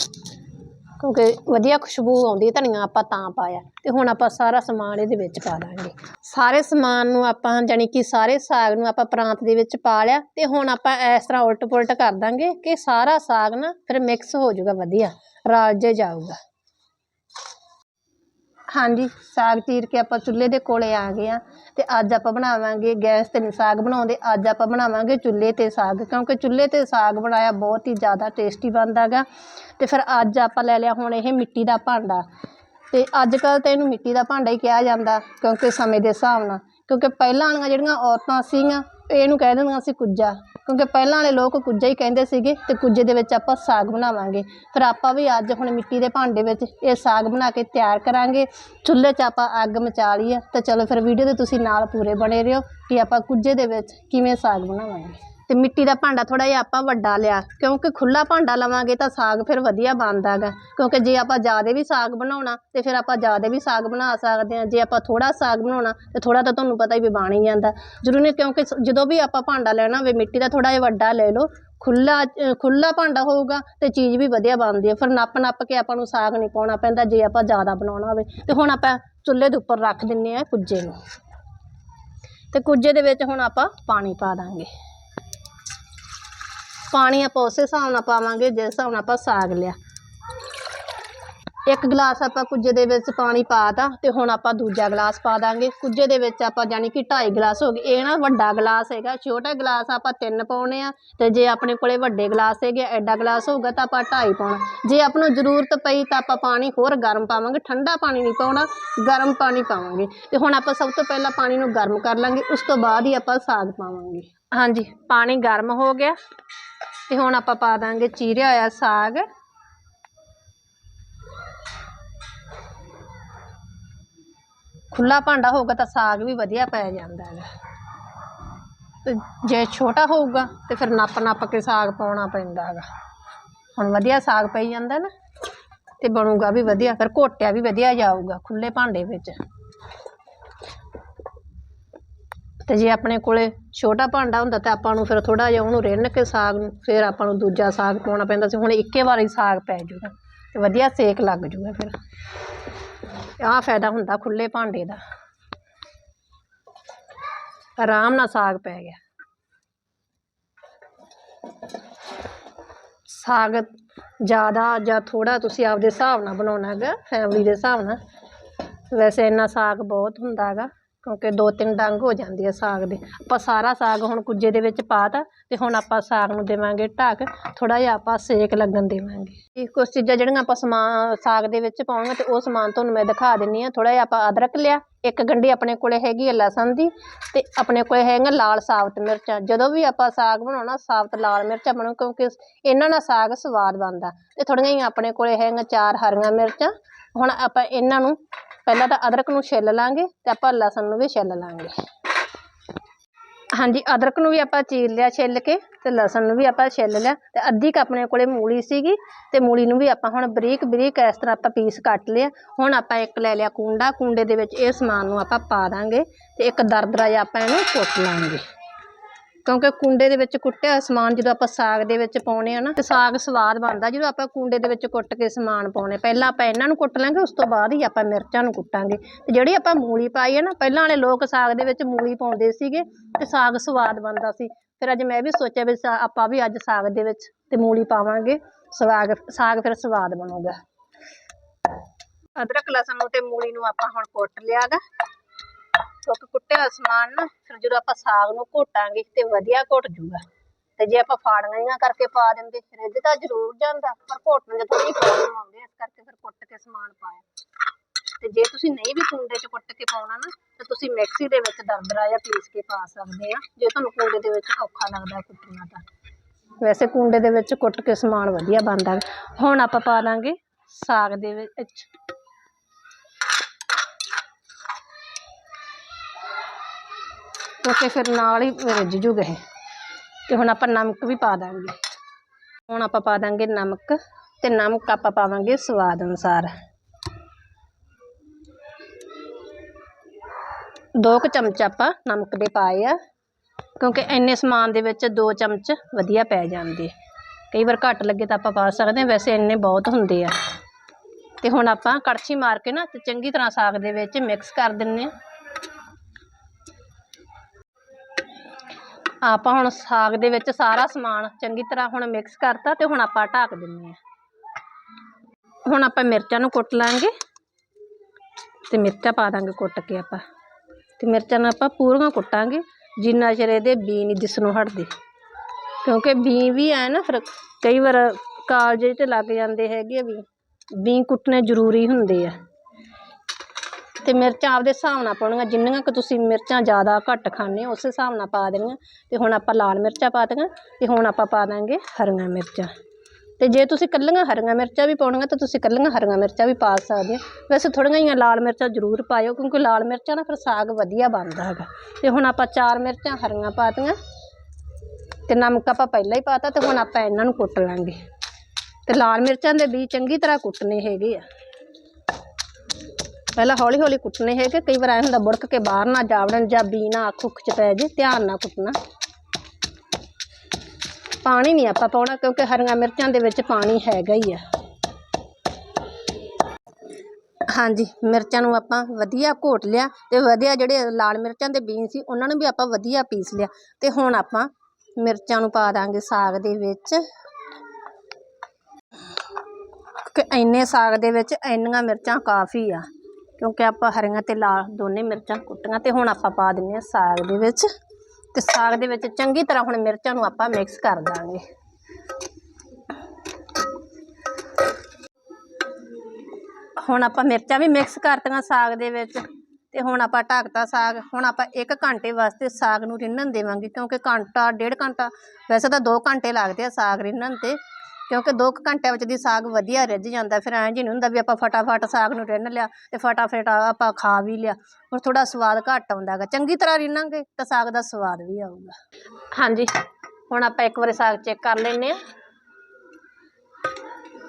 ਕਿਉਂਕਿ ਵਧੀਆ ਖੁਸ਼ਬੂ ਆਉਂਦੀ ਹੈ, ਧਨੀਆ ਆਪਾਂ ਤਾਂ ਪਾਇਆ। ਤੇ ਹੁਣ ਆਪਾਂ ਸਾਰਾ ਸਮਾਨ ਇਹਦੇ ਵਿੱਚ ਪਾ ਦਾਂਗੇ। ਸਾਰੇ ਸਮਾਨ ਨੂੰ ਆਪਾਂ, ਜਾਣੀ ਕਿ ਸਾਰੇ ਸਾਗ ਨੂੰ ਆਪਾਂ ਪ੍ਰਾਂਤ ਦੇ ਵਿੱਚ ਪਾ ਲਿਆ ਤੇ ਹੁਣ ਆਪਾਂ ਇਸ ਤਰ੍ਹਾਂ ਉਲਟ ਪੁਲਟ ਕਰ ਦਾਂਗੇ ਕਿ ਸਾਰਾ ਸਾਗ ਨਾ ਫਿਰ ਮਿਕਸ ਹੋ ਜਾਊਗਾ, ਵਧੀਆ। ਰਲ ਜੇ ਜਾਊਗਾ। ਹਾਂਜੀ, ਸਾਗ ਚੀਰ ਕੇ ਆਪਾਂ ਚੁੱਲ੍ਹੇ ਦੇ ਕੋਲ ਆ ਗਏ ਹਾਂ ਅਤੇ ਅੱਜ ਆਪਾਂ ਬਣਾਵਾਂਗੇ ਗੈਸ ਤੇ ਨਹੀਂ ਸਾਗ ਬਣਾਉਂਦੇ, ਅੱਜ ਆਪਾਂ ਬਣਾਵਾਂਗੇ ਚੁੱਲ੍ਹੇ ਤੇ ਸਾਗ, ਕਿਉਂਕਿ ਚੁੱਲ੍ਹੇ ਤੇ ਸਾਗ ਬਣਾਇਆ ਬਹੁਤ ਹੀ ਜ਼ਿਆਦਾ ਟੇਸਟੀ ਬਣਦਾ ਗਾ ਅਤੇ ਫਿਰ ਅੱਜ ਆਪਾਂ ਲੈ ਲਿਆ ਹੁਣ ਇਹ ਮਿੱਟੀ ਦਾ ਭਾਂਡਾ। ਅਤੇ ਅੱਜ ਕੱਲ੍ਹ ਤਾਂ ਇਹਨੂੰ ਮਿੱਟੀ ਦਾ ਭਾਂਡਾ ਹੀ ਕਿਹਾ ਜਾਂਦਾ, ਕਿਉਂਕਿ ਸਮੇਂ ਦੇ ਹਿਸਾਬ ਨਾਲ, ਕਿਉਂਕਿ ਪਹਿਲਾਂ ਵਾਲੀਆਂ ਜਿਹੜੀਆਂ ਔਰਤਾਂ ਸੀਗੀਆਂ ਇਹਨੂੰ ਕਹਿ ਦਿੰਦੀਆਂ ਸੀ ਕੁੱਜਾ। ਕਿਉਂਕਿ ਪਹਿਲਾਂ ਵਾਲੇ ਲੋਕ ਕੁੱਜਾ ਹੀ ਕਹਿੰਦੇ ਸੀਗੇ ਤੇ ਕੁੱਜੇ ਦੇ ਵਿੱਚ ਆਪਾਂ ਸਾਗ ਬਣਾਵਾਂਗੇ। ਫਿਰ ਆਪਾਂ ਵੀ ਅੱਜ ਹੁਣ ਮਿੱਟੀ ਦੇ ਭਾਂਡੇ ਵਿੱਚ ਇਹ ਸਾਗ ਬਣਾ ਕੇ ਤਿਆਰ ਕਰਾਂਗੇ। ਚੁੱਲ੍ਹੇ 'ਚ ਆਪਾਂ ਅੱਗ ਮਚਾ ਲਈ ਹੈ ਤੇ ਚਲੋ ਫਿਰ ਵੀਡੀਓ ਦੇ ਤੁਸੀਂ ਨਾਲ ਪੂਰੇ ਬਣੇ ਰਹੋ ਕਿ ਆਪਾਂ ਕੁੱਜੇ ਦੇ ਵਿੱਚ ਕਿਵੇਂ ਸਾਗ ਬਣਾਵਾਂਗੇ। ਅਤੇ ਮਿੱਟੀ ਦਾ ਭਾਂਡਾ ਥੋੜ੍ਹਾ ਜਿਹਾ ਆਪਾਂ ਵੱਡਾ ਲਿਆ, ਕਿਉਂਕਿ ਖੁੱਲ੍ਹਾ ਭਾਂਡਾ ਲਵਾਂਗੇ ਤਾਂ ਸਾਗ ਫਿਰ ਵਧੀਆ ਬਣਦਾ ਗਾ ਕਿਉਂਕਿ ਜੇ ਆਪਾਂ ਜ਼ਿਆਦਾ ਵੀ ਸਾਗ ਬਣਾਉਣਾ, ਤਾਂ ਫਿਰ ਆਪਾਂ ਜ਼ਿਆਦਾ ਵੀ ਸਾਗ ਬਣਾ ਸਕਦੇ ਹਾਂ। ਜੇ ਆਪਾਂ ਥੋੜ੍ਹਾ ਸਾਗ ਬਣਾਉਣਾ, ਤਾਂ ਥੋੜ੍ਹਾ ਤਾਂ ਤੁਹਾਨੂੰ ਪਤਾ ਹੀ ਵੀ ਬਣ ਹੀ ਜਾਂਦਾ। ਜ਼ਰੂਰੀ ਕਿਉਂਕਿ ਜਦੋਂ ਵੀ ਆਪਾਂ ਭਾਂਡਾ ਲੈਣਾ ਹੋਵੇ, ਮਿੱਟੀ ਦਾ ਥੋੜ੍ਹਾ ਜਿਹਾ ਵੱਡਾ ਲੈ ਲਓ। ਖੁੱਲ੍ਹਾ ਖੁੱਲ੍ਹਾ ਭਾਂਡਾ ਹੋਊਗਾ ਤੇ ਚੀਜ਼ ਵੀ ਵਧੀਆ ਬਣਦੀ ਹੈ। ਫਿਰ ਨੱਪ ਨੱਪ ਕੇ ਆਪਾਂ ਨੂੰ ਸਾਗ ਨਹੀਂ ਪਾਉਣਾ ਪੈਂਦਾ, ਜੇ ਆਪਾਂ ਜ਼ਿਆਦਾ ਬਣਾਉਣਾ ਹੋਵੇ। ਤੇ ਹੁਣ ਆਪਾਂ ਚੁੱਲ੍ਹੇ ਦੇ ਉੱਪਰ ਰੱਖ ਦਿੰਦੇ ਹਾਂ ਕੁੱਜੇ ਨੂੰ। ਅਤੇ ਕੁੱਜੇ ਦੇ ਵਿੱਚ ਹੁਣ ਆਪਾਂ ਪਾਣੀ ਪਾ ਦਾਂਗੇ। ਪਾਣੀ ਆਪਾਂ ਉਸੇ ਹਿਸਾਬ ਨਾਲ ਪਾਵਾਂਗੇ, ਜਿਸ ਹਿਸਾਬ ਨਾਲ ਆਪਾਂ ਸਾਗ ਲਿਆ। ਇੱਕ ਗਲਾਸ ਆਪਾਂ ਕੁੱਜੇ ਦੇ ਵਿੱਚ ਪਾਣੀ ਪਾਤਾ ਤੇ ਹੁਣ ਆਪਾਂ ਦੂਜਾ ਗਲਾਸ ਪਾ ਦਾਂਗੇ। ਕੁੱਜੇ ਦੇ ਵਿੱਚ ਆਪਾਂ ਜਾਨੀ ਕਿ 2.5 ਗਲਾਸ ਹੋ ਗਏ। ਇਹ ਨਾ ਵੱਡਾ ਗਲਾਸ ਹੈਗਾ, ਛੋਟਾ ਗਲਾਸ ਆਪਾਂ ਤਿੰਨ ਪਾਉਣੇ ਆ ਤੇ ਜੇ ਆਪਣੇ ਕੋਲੇ ਵੱਡੇ ਗਲਾਸ ਹੈਗੇ ਐਡਾ ਗਲਾਸ ਹੋਊਗਾ ਤਾਂ ਆਪਾਂ 2.5 ਪਾਉਣਾ। ਜੇ ਆਪਾਂ ਨੂੰ ਜ਼ਰੂਰਤ ਪਈ ਤਾਂ ਆਪਾਂ ਪਾਣੀ ਹੋਰ ਗਰਮ ਪਾਵਾਂਗੇ, ਠੰਡਾ ਪਾਣੀ ਨਹੀਂ ਪਾਉਣਾ, ਗਰਮ ਪਾਣੀ ਪਾਵਾਂਗੇ। ਤੇ ਹੁਣ ਆਪਾਂ ਸਭ ਤੋਂ ਪਹਿਲਾਂ ਪਾਣੀ ਨੂੰ ਗਰਮ ਕਰ ਲਾਂਗੇ, ਉਸ ਤੋਂ ਬਾਅਦ ਹੀ ਆਪਾਂ ਸਾਗ ਪਾਵਾਂਗੇ। ਹਾਂਜੀ, ਪਾਣੀ ਗਰਮ ਹੋ ਗਿਆ ਤੇ ਹੁਣ ਆਪਾਂ ਪਾ ਦਾਂਗੇ ਚੀਰਿਆ ਹੋਇਆ ਸਾਗ। ਖੁੱਲਾ ਭਾਂਡਾ ਹੋਊਗਾ ਤਾਂ ਸਾਗ ਵੀ ਵਧੀਆ ਪੈ ਜਾਂਦਾ ਹੈਗਾ। ਤੇ ਜੇ ਛੋਟਾ ਹੋਊਗਾ ਤੇ ਫਿਰ ਨੱਪ ਨੱਪ ਕੇ ਸਾਗ ਪਾਉਣਾ ਪੈਂਦਾ ਹੈਗਾ। ਹੁਣ ਵਧੀਆ ਸਾਗ ਪਈ ਜਾਂਦਾ ਨਾ ਤੇ ਬਣੂਗਾ ਵੀ ਵਧੀਆ, ਫਿਰ ਘੋਟਿਆ ਵੀ ਵਧੀਆ ਜਾਊਗਾ ਖੁੱਲੇ ਭਾਂਡੇ ਵਿੱਚ। ਅਤੇ ਜੇ ਆਪਣੇ ਕੋਲ ਛੋਟਾ ਭਾਂਡਾ ਹੁੰਦਾ ਤਾਂ ਆਪਾਂ ਨੂੰ ਫਿਰ ਥੋੜ੍ਹਾ ਜਿਹਾ ਉਹਨੂੰ ਰਿੰਨ ਕੇ ਸਾਗ ਨੂੰ, ਫਿਰ ਆਪਾਂ ਨੂੰ ਦੂਜਾ ਸਾਗ ਪਾਉਣਾ ਪੈਂਦਾ ਸੀ। ਹੁਣ ਇੱਕੇ ਵਾਰੀ ਸਾਗ ਪੈ ਜੂਗਾ ਅਤੇ ਵਧੀਆ ਸੇਕ ਲੱਗ ਜੂਗਾ ਫਿਰ। ਆਹ ਫਾਇਦਾ ਹੁੰਦਾ ਖੁੱਲ੍ਹੇ ਭਾਂਡੇ ਦਾ। ਆਰਾਮ ਨਾਲ ਸਾਗ ਪੈ ਗਿਆ। ਸਾਗ ਜ਼ਿਆਦਾ ਜਾਂ ਥੋੜਾ ਤੁਸੀਂ ਆਪਦੇ ਹਿਸਾਬ ਨਾਲ ਬਣਾਉਣਾ ਹੈਗਾ ਫੈਮਿਲੀ ਦੇ ਹਿਸਾਬ ਨਾਲ। ਵੈਸੇ ਇੰਨਾ ਸਾਗ ਬਹੁਤ ਹੁੰਦਾ ਹੈਗਾ। ਕਿਉਂਕਿ ਦੋ ਤਿੰਨ ਡੰਗ ਹੋ ਜਾਂਦੀ ਆ ਸਾਗ ਦੇ। ਆਪਾਂ ਸਾਰਾ ਸਾਗ ਹੁਣ ਕੁੱਜੇ ਦੇ ਵਿੱਚ ਪਾ ਤਾ ਅਤੇ ਹੁਣ ਆਪਾਂ ਸਾਗ ਨੂੰ ਦੇਵਾਂਗੇ ਢੱਕ, ਥੋੜ੍ਹਾ ਜਿਹਾ ਆਪਾਂ ਸੇਕ ਲੱਗਣ ਦੇਵਾਂਗੇ। ਇਹ ਕੁਝ ਚੀਜ਼ਾਂ ਜਿਹੜੀਆਂ ਆਪਾਂ ਸਮਾਨ ਸਾਗ ਦੇ ਵਿੱਚ ਪਾਉਣਗੇ ਅਤੇ ਉਹ ਸਮਾਨ ਤੁਹਾਨੂੰ ਮੈਂ ਦਿਖਾ ਦਿੰਦੀ ਹਾਂ ਥੋੜ੍ਹਾ ਜਿਹਾ ਆਪਾਂ ਅਦਰਕ ਲਿਆ, ਇੱਕ ਗੰਢੀ ਆਪਣੇ ਕੋਲ ਹੈਗੀ ਹੈ ਲਸਣ ਦੀ ਅਤੇ ਆਪਣੇ ਕੋਲ ਹੈਗੀਆਂ ਲਾਲ ਸਾਬਤ ਮਿਰਚਾਂ। ਜਦੋਂ ਵੀ ਆਪਾਂ ਸਾਗ ਬਣਾਉਣਾ, ਸਾਬਤ ਲਾਲ ਮਿਰਚਾਂ ਬਣਾਓ ਕਿਉਂਕਿ ਇਹਨਾਂ ਨਾਲ ਸਾਗ ਸਵਾਦ ਬਣਦਾ। ਅਤੇ ਥੋੜ੍ਹੀਆਂ ਜਿਹੀਆਂ ਆਪਣੇ ਕੋਲ ਹੈਗੀਆਂ ਚਾਰ ਹਰੀਆਂ ਮਿਰਚਾਂ। ਹੁਣ ਆਪਾਂ ਇਹਨਾਂ ਨੂੰ ਪਹਿਲਾਂ ਤਾਂ ਅਦਰਕ ਨੂੰ ਛਿੱਲ ਲਾਂਗੇ ਤੇ ਆਪਾਂ ਲਸਣ ਨੂੰ ਵੀ ਛਿੱਲ ਲਾਂਗੇ। ਹਾਂਜੀ, ਅਦਰਕ ਨੂੰ ਵੀ ਆਪਾਂ ਚੀਰ ਲਿਆ ਛਿੱਲ ਕੇ ਤੇ ਲਸਣ ਨੂੰ ਵੀ ਆਪਾਂ ਛਿੱਲ ਲਿਆ ਤੇ ਅੱਧੀ ਕੁ ਆਪਣੇ ਕੋਲੇ ਮੂਲੀ ਸੀਗੀ ਤੇ ਮੂਲੀ ਨੂੰ ਵੀ ਆਪਾਂ ਹੁਣ ਬਰੀਕ ਬਰੀਕ ਇਸ ਤਰ੍ਹਾਂ ਆਪਾਂ ਪੀਸ ਕੱਟ ਲਿਆ। ਹੁਣ ਆਪਾਂ ਇੱਕ ਲੈ ਲਿਆ ਕੁੰਡਾ, ਕੁੰਡੇ ਦੇ ਵਿੱਚ ਇਹ ਸਮਾਨ ਨੂੰ ਆਪਾਂ ਪਾ ਦਾਂਗੇ ਤੇ ਇੱਕ ਦਰਦਰਾ ਜਿਹਾ ਆਪਾਂ ਇਹਨੂੰ ਕੁੱਟ ਲਾਂਗੇ। ਕਿਉਂਕਿ ਕੁੰਡੇ ਦੇ ਵਿੱਚ ਕੁੱਟਿਆ ਸਮਾਨ ਜਦੋਂ ਆਪਾਂ ਸਾਗ ਦੇ ਵਿੱਚ ਪਾਉਨੇ ਆ ਨਾ, ਤੇ ਸਾਗ ਸਵਾਦ ਬਣਦਾ ਜਦੋਂ ਆਪਾਂ ਕੁੰਡੇ ਦੇ ਵਿੱਚ ਕੁੱਟ ਕੇ ਸਮਾਨ ਪਾਉਨੇ ਪਹਿਲਾਂ ਆਪਾਂ ਇਹਨਾਂ ਨੂੰ ਕੁੱਟ ਲਾਂਗੇ, ਉਸ ਤੋਂ ਬਾਅਦ ਹੀ ਆਪਾਂ ਮਿਰਚਾਂ ਨੂੰ ਕੁੱਟਾਂਗੇ। ਤੇ ਜਿਹੜੀ ਆਪਾਂ ਮੂਲੀ ਪਾਈ ਹੈ ਨਾ, ਪਹਿਲਾਂ ਵਾਲੇ ਲੋਕ ਸਾਗ ਦੇ ਵਿੱਚ ਮੂਲੀ ਪਾਉਂਦੇ ਸੀਗੇ, ਤੇ ਸਾਗ ਸਵਾਦ ਬਣਦਾ ਸੀ। ਫਿਰ ਅੱਜ ਮੈਂ ਵੀ ਸੋਚਿਆ ਵੀ ਸਾ- ਆਪਾਂ ਵੀ ਅੱਜ ਸਾਗ ਦੇ ਵਿੱਚ ਤੇ ਮੂਲੀ ਪਾਵਾਂਗੇ, ਸਵਾਗ, ਸਾਗ ਫਿਰ ਸਵਾਦ ਬਣੂਗਾ। ਅਦਰਕ, ਲਸਣ ਨੂੰ ਤੇ ਮੂਲੀ ਨੂੰ ਆਪਾਂ ਹੁਣ ਕੁੱਟ ਲਿਆਗਾ। ਕਿਉਂਕਿ ਕੁੱਟਿਆ ਸਮਾਨ ਨਾ, ਫਿਰ ਜਦੋਂ ਆਪਾਂ ਸਾਗ ਨੂੰ ਘੋਟਾਂਗੇ ਤੇ ਵਧੀਆ ਘੁੱਟ ਜੂਗਾ। ਤੇ ਜੇ ਆਪਾਂ ਫਾੜੀਆਂ ਕਰਕੇ ਪਾ ਦਿੰਦੇ ਰਿੱਝ ਤਾਂ ਜ਼ਰੂਰ ਜਾਂਦਾ। ਪਰ ਘੋਟਣ ਦੇ ਥੋੜੀ ਪ੍ਰੋਬਲਮ ਆਉਂਦੀ, ਇਸ ਕਰਕੇ ਫਿਰ ਕੁੱਟ ਕੇ ਸਮਾਨ ਪਾਇਆ। ਤੇ ਜੇ ਤੁਸੀਂ ਨਹੀਂ ਵੀ ਕੁੰਡੇ 'ਚ ਕੁੱਟ ਕੇ ਪਾਉਣਾ ਨਾ, ਤੇ ਤੁਸੀਂ ਮਿਕਸੀ ਦੇ ਵਿੱਚ ਦਰਦਰਾ ਜਾਂ ਪੀਸ ਕੇ ਪਾ ਸਕਦੇ ਆ। ਜੇ ਤੁਹਾਨੂੰ ਕੁੰਡੇ ਦੇ ਵਿੱਚ ਔਖਾ ਲੱਗਦਾ ਕੁੱਟਣਾ ਤਾਂ। ਵੈਸੇ ਕੁੰਡੇ ਦੇ ਵਿੱਚ ਕੁੱਟ ਕੇ ਸਮਾਨ ਵਧੀਆ ਬਣਦਾ। ਹੁਣ ਆਪਾਂ ਪਾ ਦਾਂਗੇ ਸਾਗ ਦੇ ਵਿੱਚ ਕਿਉਂਕਿ ਫਿਰ ਨਾਲ ਹੀ ਰਿੱਝ ਜੂਗਾ ਇਹ। ਤੇ ਹੁਣ ਆਪਾਂ ਨਮਕ ਵੀ ਪਾ ਦਾਂਗੇ। ਹੁਣ ਆਪਾਂ ਪਾ ਦਾਂਗੇ ਨਮਕ ਤੇ ਨਮਕ ਆਪਾਂ ਪਾਵਾਂਗੇ ਸਵਾਦ ਅਨੁਸਾਰ। ਦੋ ਕੁ ਚਮਚ ਆਪਾਂ ਨਮਕ ਦੇ ਪਾਏ ਆ, ਕਿਉਂਕਿ ਇੰਨੇ ਸਮਾਨ ਦੇ ਵਿੱਚ ਦੋ ਚਮਚ ਵਧੀਆ ਪੈ ਜਾਂਦੇ। ਕਈ ਵਾਰ ਘੱਟ ਲੱਗੇ ਤਾਂ ਆਪਾਂ ਪਾ ਸਕਦੇ ਹਾਂ, ਵੈਸੇ ਇੰਨੇ ਬਹੁਤ ਹੁੰਦੇ ਆ। ਤੇ ਹੁਣ ਆਪਾਂ ਕੜਛੀ ਮਾਰ ਕੇ ਨਾ ਤੇ ਚੰਗੀ ਤਰ੍ਹਾਂ ਸਾਗ ਦੇ ਵਿੱਚ ਮਿਕਸ ਕਰ ਦਿੰਨੇ ਆ ਆਪਾਂ ਹੁਣ ਸਾਗ ਦੇ ਵਿੱਚ ਸਾਰਾ ਸਮਾਨ ਚੰਗੀ ਤਰ੍ਹਾਂ ਹੁਣ ਮਿਕਸ ਕਰਤਾ ਤੇ ਹੁਣ ਆਪਾਂ ਢੱਕ ਦਿੰਨੇ ਆ। ਹੁਣ ਆਪਾਂ ਮਿਰਚਾਂ ਨੂੰ ਕੁੱਟ ਲਾਂਗੇ ਤੇ ਮਿਰਚਾਂ ਪਾ ਦਾਂਗੇ ਕੁੱਟ ਕੇ ਆਪਾਂ। ਤੇ ਮਿਰਚਾਂ ਨੂੰ ਆਪਾਂ ਪੂਰੀਆਂ ਕੁੱਟਾਂਗੇ, ਜਿੰਨਾ ਚਿਰ ਇਹਦੇ ਬੀ ਨਹੀਂ ਦਿਸ ਨੂੰ ਹਟਦੇ। ਕਿਉਂਕਿ ਬੀ ਵੀ ਐ ਨਾ ਫਿਰ ਕਈ ਵਾਰ ਕਾਲਜੇ ਤੇ ਲੱਗ ਜਾਂਦੇ ਹੈਗੇ ਆ ਵੀ ਬੀ ਕੁੱਟਣੇ ਜ਼ਰੂਰੀ ਹੁੰਦੇ ਆ। ਤੇ ਮਿਰਚਾਂ ਆਪਦੇ ਹਿਸਾਬ ਨਾਲ ਪਾਉਣੀਆਂ, ਜਿੰਨੀਆਂ ਕਿ ਤੁਸੀਂ ਮਿਰਚਾਂ ਜ਼ਿਆਦਾ ਘੱਟ ਖਾਂਦੇ ਹੋ, ਉਸ ਹਿਸਾਬ ਨਾਲ ਪਾ ਦੇਣੀਆਂ। ਤੇ ਹੁਣ ਆਪਾਂ ਲਾਲ ਮਿਰਚਾਂ ਪਾ ਦੇਣੀਆਂ ਤੇ ਹੁਣ ਆਪਾਂ ਪਾ ਦਾਂਗੇ ਹਰੀਆਂ ਮਿਰਚਾਂ। ਤੇ ਜੇ ਤੁਸੀਂ ਕੱਲੀਆਂ ਹਰੀਆਂ ਮਿਰਚਾਂ ਵੀ ਪਾਉਣੀਆਂ, ਤਾਂ ਤੁਸੀਂ ਕੱਲੀਆਂ ਹਰੀਆਂ ਮਿਰਚਾਂ ਵੀ ਪਾ ਸਕਦੇ ਹੋ। ਵੈਸੇ ਥੋੜ੍ਹੀਆਂ ਜਿਹੀਆਂ ਲਾਲ ਮਿਰਚਾਂ ਜ਼ਰੂਰ ਪਾਇਓ, ਕਿਉਂਕਿ ਲਾਲ ਮਿਰਚਾਂ ਨਾਲ ਫਿਰ ਸਾਗ ਵਧੀਆ ਬਣਦਾ ਹੈਗਾ। ਤੇ ਹੁਣ ਆਪਾਂ ਚਾਰ ਮਿਰਚਾਂ ਹਰੀਆਂ ਪਾਤੀਆਂ ਤੇ ਨਮਕ ਆਪਾਂ ਪਹਿਲਾਂ ਹੀ ਪਾਤਾ ਤੇ ਹੁਣ ਆਪਾਂ ਇਹਨਾਂ ਨੂੰ ਕੁੱਟ ਲਾਂਗੇ। ਤੇ ਲਾਲ ਮਿਰਚਾਂ ਦੇ ਬੀਜ ਚੰਗੀ ਤਰ੍ਹਾਂ ਕੁੱਟਣੇ ਹੈਗੇ ਆ। ਪਹਿਲਾਂ ਹੌਲੀ ਹੌਲੀ ਕੁੱਟਣੇ ਹੈਗੇ, ਕਈ ਵਾਰ ਐਂ ਹੁੰਦਾ ਬੁੜਕ ਕੇ ਬਾਹਰ ਨਾ ਜਾਵੜਨ ਜਾਂ ਬੀ ਨਾ ਅੱਖ ਉੱਖ ਚ ਪੈ ਜੇ, ਧਿਆਨ ਨਾਲ ਕੁੱਟਣਾ। ਪਾਣੀ ਨਹੀਂ ਆਪਾਂ ਪਾਉਣਾ, ਕਿਉਂਕਿ ਹਰੀਆਂ ਮਿਰਚਾਂ ਦੇ ਵਿੱਚ ਪਾਣੀ ਹੈਗਾ ਹੀ ਆ। ਹਾਂਜੀ, ਮਿਰਚਾਂ ਨੂੰ ਆਪਾਂ ਵਧੀਆ ਘੋਟ ਲਿਆ ਤੇ ਵਧੀਆ ਜਿਹੜੇ ਲਾਲ ਮਿਰਚਾਂ ਦੇ ਬੀਨ ਸੀ, ਉਹਨਾਂ ਨੂੰ ਵੀ ਆਪਾਂ ਵਧੀਆ ਪੀਸ ਲਿਆ। ਤੇ ਹੁਣ ਆਪਾਂ ਮਿਰਚਾਂ ਨੂੰ ਪਾ ਦਾਂਗੇ ਸਾਗ ਦੇ ਵਿੱਚ। ਕਿ ਇੰਨੇ ਸਾਗ ਦੇ ਵਿੱਚ ਇੰਨੀਆਂ ਮਿਰਚਾਂ ਕਾਫੀ ਆ। ਕਿਉਂਕਿ ਆਪਾਂ ਹਰੀਆਂ ਤੇ ਲਾਲ ਦੋਨੇ ਮਿਰਚਾਂ ਕੁੱਟੀਆਂ ਤੇ ਹੁਣ ਆਪਾਂ ਪਾ ਦਿੰਨੇ ਆ ਸਾਗ ਦੇ ਵਿੱਚ। ਤੇ ਸਾਗ ਦੇ ਵਿੱਚ ਚੰਗੀ ਤਰ੍ਹਾਂ ਹੁਣ ਮਿਰਚਾਂ ਨੂੰ ਆਪਾਂ ਮਿਕਸ ਕਰ ਦਾਂਗੇ। ਹੁਣ ਆਪਾਂ ਮਿਰਚਾਂ ਵੀ ਮਿਕਸ ਕਰਤੀਆਂ ਸਾਗ ਦੇ ਵਿੱਚ ਤੇ ਹੁਣ ਆਪਾਂ ਢੱਕਤਾ ਸਾਗ। ਹੁਣ ਆਪਾਂ 1 ਘੰਟੇ ਵਾਸਤੇ ਸਾਗ ਨੂੰ ਰਿੰਨਣ ਦੇਵਾਂਗੇ ਕਿਉਂਕਿ ਘੰਟਾ, ਡੇਢ ਘੰਟਾ, ਵੈਸੇ ਤਾਂ 2 ਘੰਟੇ ਲੱਗਦੇ ਆ ਸਾਗ ਰਿੰਨਣ ਤੇ। ਕਿਉਂਕਿ 2 ਘੰਟਿਆਂ ਵਿੱਚ ਦੀ ਸਾਗ ਵਧੀਆ ਰਿੱਝ ਜਾਂਦਾ, ਫਿਰ ਐਂ ਜੀ ਨਹੀਂ ਹੁੰਦਾ ਵੀ ਆਪਾਂ ਫਟਾਫਟ ਸਾਗ ਨੂੰ ਰਿੰਨ ਲਿਆ ਤੇ ਫਟਾਫਟ ਆਪਾਂ ਖਾ ਵੀ ਲਿਆ। ਹੁਣ ਥੋੜਾ ਸਵਾਦ ਘੱਟ ਆਉਂਦਾ ਚੰਗੀ ਤਰ੍ਹਾਂ ਰਿੰਨਾਂਗੇ ਤਾਂ ਸਾਗ ਦਾ ਸਵਾਦ ਵੀ ਆਊਗਾ। ਹਾਂਜੀ, ਹੁਣ ਆਪਾਂ ਇੱਕ ਵਾਰੀ ਸਾਗ ਚੈੱਕ ਕਰ ਲੈਨੇ ਆ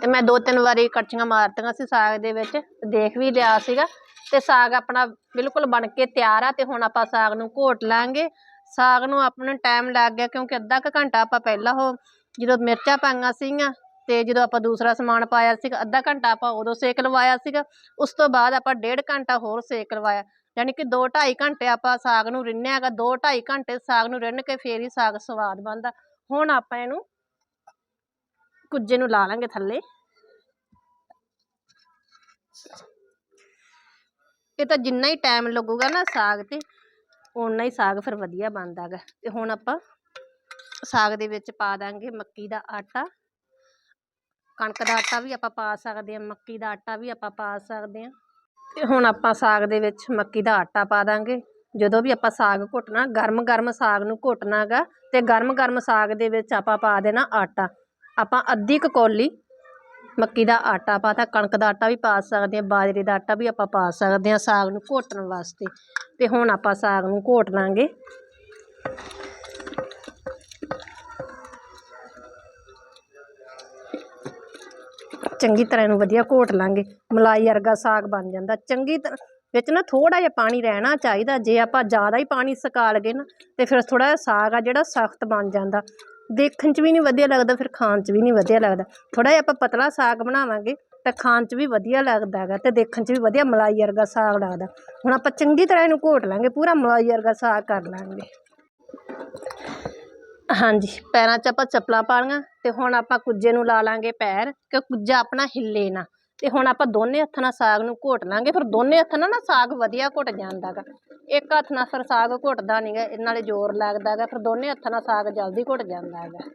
ਤੇ ਮੈਂ ਦੋ ਤਿੰਨ ਵਾਰੀ ਕੜਛੀਆਂ ਮਾਰਤੀਆਂ ਸੀ ਸਾਗ ਦੇ ਵਿੱਚ, ਦੇਖ ਵੀ ਲਿਆ ਸੀਗਾ। ਤੇ ਸਾਗ ਆਪਣਾ ਬਿਲਕੁਲ ਬਣ ਕੇ ਤਿਆਰ ਆ ਤੇ ਹੁਣ ਆਪਾਂ ਸਾਗ ਨੂੰ ਘੋਟ ਲਾਂਗੇ। ਸਾਗ ਨੂੰ ਆਪਣਾ ਟਾਈਮ ਲੱਗ ਗਿਆ ਕਿਉਂਕਿ ਅੱਧਾ ਕੁ ਘੰਟਾ ਆਪਾਂ ਪਹਿਲਾਂ ਉਹ ਜਦੋਂ ਮਿਰਚਾਂ ਪਾਈਆਂ ਸੀਗੀਆਂ ਤੇ ਜਦੋਂ ਆਪਾਂ ਦੂਸਰਾ ਸਮਾਨ ਪਾਇਆ ਸੀਗਾ, ਅੱਧਾ ਘੰਟਾ ਆਪਾਂ ਉਦੋਂ ਸੇਕ ਲਵਾਇਆ ਸੀਗਾ, ਉਸ ਤੋਂ ਬਾਅਦ ਆਪਾਂ ਡੇਢ ਘੰਟਾ ਹੋਰ ਸੇਕ ਲਵਾਇਆ। ਯਾਨੀ ਕਿ 2 2.5 ਘੰਟੇ ਆਪਾਂ ਸਾਗ ਨੂੰ ਰਿੰਨਿਆ 2 2.5 ਘੰਟੇ ਸਾਗ ਨੂੰ ਰਿੰਨ ਕੇ ਫੇਰ ਹੀ ਸਾਗ ਸਵਾਦ ਬਣਦਾ। ਹੁਣ ਆਪਾਂ ਇਹਨੂੰ ਕੁੱਜੇ ਨੂੰ ਲਾ ਲਾਂਗੇ ਥੱਲੇ। ਇਹ ਤਾਂ ਜਿੰਨਾ ਹੀ ਟਾਈਮ ਲੱਗੂਗਾ ਨਾ ਸਾਗ ਤੇ, ਓਨਾ ਹੀ ਸਾਗ ਫਿਰ ਵਧੀਆ ਬਣਦਾ ਗਾ ਤੇ ਹੁਣ ਆਪਾਂ ਸਾਗ ਦੇ ਵਿੱਚ ਪਾ ਦਾਂਗੇ ਮੱਕੀ ਦਾ ਆਟਾ। ਕਣਕ ਦਾ ਆਟਾ ਵੀ ਆਪਾਂ ਪਾ ਸਕਦੇ ਹਾਂ, ਮੱਕੀ ਦਾ ਆਟਾ ਵੀ ਆਪਾਂ ਪਾ ਸਕਦੇ ਹਾਂ। ਤੇ ਹੁਣ ਆਪਾਂ ਸਾਗ ਦੇ ਵਿੱਚ ਮੱਕੀ ਦਾ ਆਟਾ ਪਾ ਦਾਂਗੇ। ਜਦੋਂ ਵੀ ਆਪਾਂ ਸਾਗ ਘੁੱਟਣਾ ਗਰਮ ਗਰਮ ਸਾਗ ਨੂੰ ਘੁੱਟਣਾ ਗਾ ਤੇ ਗਰਮ ਗਰਮ ਸਾਗ ਦੇ ਵਿੱਚ ਆਪਾਂ ਪਾ ਦੇਣਾ ਆਟਾ। ਆਪਾਂ ਅੱਧੀ ਕੁ ਕੌਲੀ ਮੱਕੀ ਦਾ ਆਟਾ ਪਾਤਾ ਕਣਕ ਦਾ ਆਟਾ ਵੀ ਪਾ ਸਕਦੇ ਹਾਂ, ਬਾਜਰੇ ਦਾ ਆਟਾ ਵੀ ਆਪਾਂ ਪਾ ਸਕਦੇ ਹਾਂ ਸਾਗ ਨੂੰ ਘੋਟਣ ਵਾਸਤੇ। ਤੇ ਹੁਣ ਆਪਾਂ ਸਾਗ ਨੂੰ ਘੋਟ ਲਾਂਗੇ। ਚੰਗੀ ਤਰ੍ਹਾਂ ਇਹਨੂੰ ਵਧੀਆ ਘੋਟ ਲਾਂਗੇ। ਮਲਾਈ ਵਰਗਾ ਸਾਗ ਬਣ ਜਾਂਦਾ। ਚੰਗੀ ਤਰ੍ਹਾਂ ਵਿੱਚ ਨਾ ਥੋੜਾ ਜਿਹਾ ਪਾਣੀ ਰਹਿਣਾ ਚਾਹੀਦਾ। ਜੇ ਆਪਾਂ ਜ਼ਿਆਦਾ ਹੀ ਪਾਣੀ ਸੁਕਾ ਲਗੇ ਨਾ, ਤੇ ਫਿਰ ਥੋੜਾ ਜਿਹਾ ਸਾਗ ਆ ਜਿਹੜਾ ਸਖਤ ਬਣ ਜਾਂਦਾ। ਦੇਖਣ 'ਚ ਵੀ ਨਹੀਂ ਵਧੀਆ ਲੱਗਦਾ, ਫਿਰ ਖਾਣ 'ਚ ਵੀ ਨਹੀਂ ਵਧੀਆ ਲੱਗਦਾ। ਥੋੜਾ ਜਿਹਾ ਆਪਾਂ ਪਤਲਾ ਸਾਗ ਬਣਾਵਾਂਗੇ, ਤਾਂ ਖਾਣ 'ਚ ਵੀ ਵਧੀਆ ਲੱਗਦਾ ਹੈਗਾ ਤੇ ਦੇਖਣ 'ਚ ਵੀ ਵਧੀਆ ਮਲਾਈ ਵਰਗਾ ਸਾਗ ਲੱਗਦਾ। ਹੁਣ ਆਪਾਂ ਚੰਗੀ ਤਰ੍ਹਾਂ ਇਹਨੂੰ ਘੋਟ ਲਾਂਗੇ, ਪੂਰਾ ਮਲਾਈ ਵਰਗਾ ਸਾਗ ਕਰ ਲਾਂਗੇ। ਹਾਂਜੀ, ਪੈਰਾਂ 'ਚ ਆਪਾਂ ਚੱਪਲਾਂ ਪਾਲੀਆਂ ਅਤੇ ਹੁਣ ਆਪਾਂ ਕੁੱਜੇ ਨੂੰ ਲਾ ਲਾਂਗੇ ਪੈਰ ਕਿ ਕੁੱਜਾ ਆਪਣਾ ਹਿੱਲੇ ਨਾ। ਅਤੇ ਹੁਣ ਆਪਾਂ ਦੋਨੇ ਹੱਥਾਂ ਨਾਲ ਸਾਗ ਨੂੰ ਘੋਟ ਲਾਂਗੇ, ਫਿਰ ਦੋਨੇ ਹੱਥਾਂ ਨਾਲ ਨਾ ਸਾਗ ਵਧੀਆ ਘੁੱਟ ਜਾਂਦਾ ਗਾ ਇੱਕ ਹੱਥ ਨਾਲ ਫਿਰ ਸਾਗ ਘੁੱਟਦਾ ਨਹੀਂ ਗਾ ਇਹ ਨਾਲੇ ਜ਼ੋਰ ਲੱਗਦਾ ਗਾ ਫਿਰ ਦੋਨੇ ਹੱਥਾਂ ਨਾਲ ਸਾਗ ਜਲਦੀ ਘੁੱਟ ਜਾਂਦਾ ਹੈਗਾ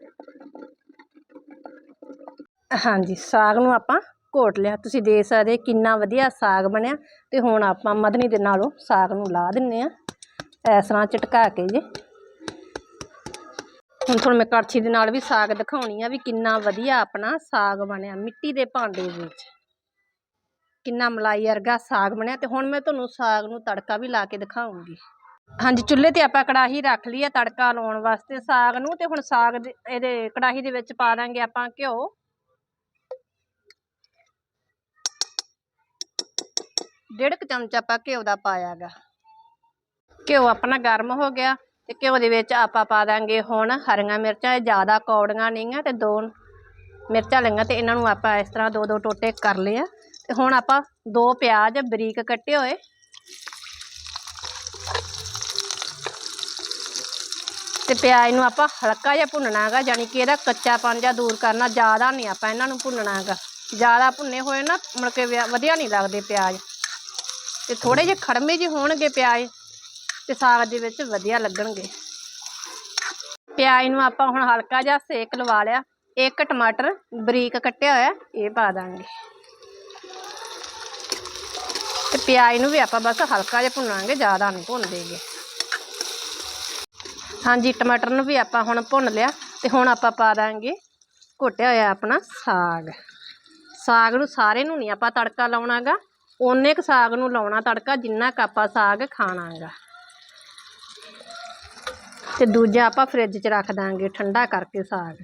ਹਾਂਜੀ, ਸਾਗ ਨੂੰ ਆਪਾਂ ਘੋਟ ਲਿਆ। ਤੁਸੀਂ ਦੇਖ ਸਕਦੇ ਕਿੰਨਾ ਵਧੀਆ ਸਾਗ ਬਣਿਆ। ਅਤੇ ਹੁਣ ਆਪਾਂ ਮਧਨੀ ਦੇ ਨਾਲੋਂ ਸਾਗ ਨੂੰ ਲਾ ਦਿੰਨੇ ਆ। ਇਸ ਤਰ੍ਹਾਂ ਝਟਕਾ ਕੇ ਜੇ। ਹੁਣ ਤੁਹਾਨੂੰ ਮੈਂ ਕੜਛੀ ਦੇ ਨਾਲ ਵੀ ਸਾਗ ਦਿਖਾਉਣੀ ਆ ਵੀ ਕਿੰਨਾ ਵਧੀਆ ਆਪਣਾ ਸਾਗ ਬਣਿਆ, ਮਿੱਟੀ ਦੇ ਭਾਂਡੇ ਵਿੱਚ। ਕਿੰਨਾ ਮਲਾਈ ਵਰਗਾ ਸਾਗ ਬਣਿਆ ਤੇ ਹੁਣ ਮੈਂ ਤੁਹਾਨੂੰ ਸਾਗ ਨੂੰ ਤੜਕਾ ਵੀ ਲਾ ਕੇ ਦਿਖਾਉਂਗੀ। ਹਾਂਜੀ, ਚੁੱਲ੍ਹੇ ਤੇ ਆਪਾਂ ਕੜਾਹੀ ਰੱਖ ਲਈ ਆ ਤੜਕਾ ਲਾਉਣ ਵਾਸਤੇ ਸਾਗ ਨੂੰ ਤੇ ਹੁਣ ਸਾਗ ਇਹਦੇ ਕੜਾਹੀ ਦੇ ਵਿੱਚ ਪਾ ਦਾਂਗੇ ਆਪਾਂ ਘਿਓ। ਡੇਢ ਕੁ ਚਮਚ ਆਪਾਂ ਘਿਓ ਦਾ ਪਾਇਆ ਗਾ। ਘਿਓ ਆਪਣਾ ਗਰਮ ਹੋ ਗਿਆ। ਤੇ ਘਿਓ ਦੇ ਵਿੱਚ ਆਪਾਂ ਪਾ ਦਾਂਗੇ ਹੁਣ ਹਰੀਆਂ ਮਿਰਚਾਂ, ਇਹ ਜ਼ਿਆਦਾ ਕੌੜੀਆਂ ਨਹੀਂ ਤੇ ਦੋ ਮਿਰਚਾਂ ਲਈਆਂ ਤੇ ਇਹਨਾਂ ਨੂੰ ਆਪਾਂ ਇਸ ਤਰ੍ਹਾਂ ਦੋ ਦੋ ਟੋਟੇ ਕਰ ਲਏ ਆ। ਤੇ ਹੁਣ ਆਪਾਂ ਦੋ ਪਿਆਜ਼ ਬਰੀਕ ਕੱਟੇ ਹੋਏ। ਤੇ ਪਿਆਜ਼ ਨੂੰ ਆਪਾਂ ਹਲਕਾ ਜਿਹਾ ਭੁੰਨਣਾ ਹੈਗਾ ਯਾਨੀ ਕਿ ਇਹਦਾ ਕੱਚਾਪਣ ਜਿਹਾ ਦੂਰ ਕਰਨਾ, ਜ਼ਿਆਦਾ ਨਹੀਂ ਆਪਾਂ ਇਹਨਾਂ ਨੂੰ ਭੁੰਨਣਾ ਹੈਗਾ। ਜ਼ਿਆਦਾ ਭੁੰਨੇ ਹੋਏ ਨਾ ਮੁੜ ਕੇ ਵਿਆ- ਵਧੀਆ ਨਹੀਂ ਲੱਗਦੇ ਪਿਆਜ਼। ਤੇ ਥੋੜੇ ਜਿਹੇ ਖੜਮੇ ਜਿਹੇ ਹੋਣਗੇ ਪਿਆਜ਼ ਤੇ ਸਾਗ ਦੇ ਵਿੱਚ ਵਧੀਆ ਲੱਗਣਗੇ। ਪਿਆਜ਼ ਨੂੰ ਆਪਾਂ ਹੁਣ ਹਲਕਾ ਜਿਹਾ ਸੇਕ ਲਵਾ ਲਿਆ। ਇੱਕ ਟਮਾਟਰ ਬਰੀਕ ਕੱਟਿਆ ਹੋਇਆ, ਇਹ ਪਾ ਦਾਂਗੇ। ਤੇ ਪਿਆਜ਼ ਨੂੰ ਵੀ ਆਪਾਂ ਬਸ ਹਲਕਾ ਜਿਹਾ ਭੁੰਨਾਂਗੇ, ਜ਼ਿਆਦਾ ਨਹੀਂ ਭੁੰਨਦੇਗੇ। ਹਾਂਜੀ, ਟਮਾਟਰ ਨੂੰ ਵੀ ਆਪਾਂ ਹੁਣ ਭੁੰਨ ਲਿਆ ਤੇ ਹੁਣ ਆਪਾਂ ਪਾ ਦਾਂਗੇ ਘੋਟਿਆ ਹੋਇਆ ਆਪਣਾ ਸਾਗ। ਸਾਗ ਨੂੰ ਸਾਰੇ ਨੂੰ ਨਹੀਂ ਆਪਾਂ ਤੜਕਾ ਲਾਉਣਾਗਾ, ਓਨੇ ਕੁ ਸਾਗ ਨੂੰ ਲਾਉਣਾ ਤੜਕਾ ਜਿੰਨਾ ਕੁ ਆਪਾਂ ਸਾਗ ਖਾਣਾਗਾ। ਤੇ ਦੂਜਾ ਆਪਾਂ ਫ੍ਰਿਜ 'ਚ ਰੱਖ ਦਾਂਗੇ ਠੰਡਾ ਕਰਕੇ ਸਾਗ।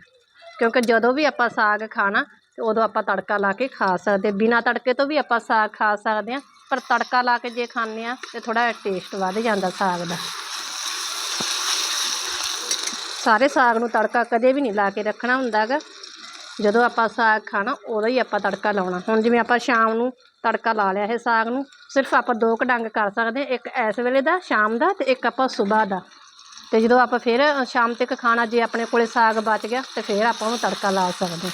ਕਿਉਂਕਿ ਜਦੋਂ ਵੀ ਆਪਾਂ ਸਾਗ ਖਾਣਾ, ਤੇ ਉਦੋਂ ਆਪਾਂ ਤੜਕਾ ਲਾ ਕੇ ਖਾ ਸਕਦੇ। ਬਿਨਾਂ ਤੜਕੇ ਤੋਂ ਵੀ ਆਪਾਂ ਸਾਗ ਖਾ ਸਕਦੇ ਹਾਂ, ਪਰ ਤੜਕਾ ਲਾ ਕੇ ਜੇ ਖਾਂਦੇ ਆ ਤੇ ਥੋੜਾ ਟੇਸਟ ਵੱਧ ਜਾਂਦਾ ਸਾਗ ਦਾ। ਸਾਰੇ ਸਾਗ ਨੂੰ ਤੜਕਾ ਕਦੇ ਵੀ ਨਹੀਂ ਲਾ ਕੇ ਰੱਖਣਾ ਹੁੰਦਾਗਾ ਜਦੋਂ ਆਪਾਂ ਸਾਗ ਖਾਣਾ, ਉਦੋਂ ਹੀ ਆਪਾਂ ਤੜਕਾ ਲਾਉਣਾ। ਹੁਣ ਜਿਵੇਂ ਆਪਾਂ ਸ਼ਾਮ ਨੂੰ ਤੜਕਾ ਲਾ ਲਿਆ ਹੈ ਸਾਗ ਨੂੰ, ਸਿਰਫ ਆਪਾਂ ਦੋ ਕੁ ਡੰਗ ਕਰ ਸਕਦੇ ਹਾਂ, ਇੱਕ ਇਸ ਵੇਲੇ ਦਾ, ਸ਼ਾਮ ਦਾ, ਤੇ ਇੱਕ ਆਪਾਂ ਸਵੇਰ ਦਾ। ਤੇ ਜਦੋਂ ਆਪਾਂ ਫਿਰ ਸ਼ਾਮ ਤੱਕ ਖਾਣਾ ਜੇ ਆਪਣੇ ਕੋਲੇ ਸਾਗ ਬਚ ਗਿਆ, ਤੇ ਫਿਰ ਆਪਾਂ ਉਹਨੂੰ ਤੜਕਾ ਲਾ ਸਕਦੇ ਹਾਂ।